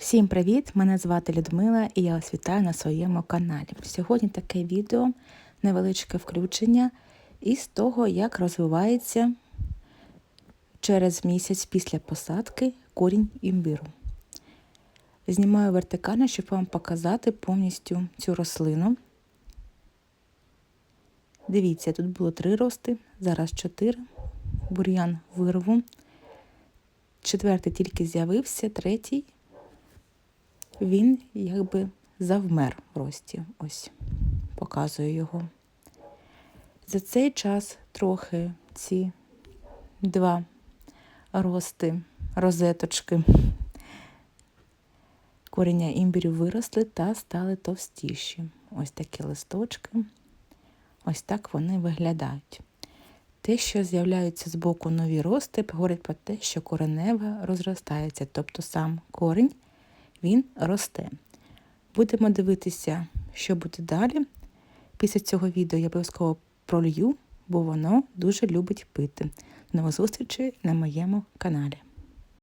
Всім привіт! Мене звати Людмила і я вас вітаю на своєму каналі. Сьогодні таке відео, невеличке включення із того, як розвивається через місяць після посадки корінь імбиру. Знімаю вертикально, щоб вам показати повністю цю рослину. Дивіться, тут було три рости, зараз чотири. Бур'ян вирву. Четвертий тільки з'явився, третій він якби завмер в рості. Ось показую його. За цей час трохи ці два рости, розеточки коріння імбірю виросли та стали товстіші. Ось такі листочки. Ось так вони виглядають. Те, що з'являються з боку нові рости, говорить про те, що коренева розростається, тобто сам корінь він росте. Будемо дивитися, що буде далі. Після цього відео я обов'язково пролью, бо воно дуже любить пити. До нових зустрічей на моєму каналі.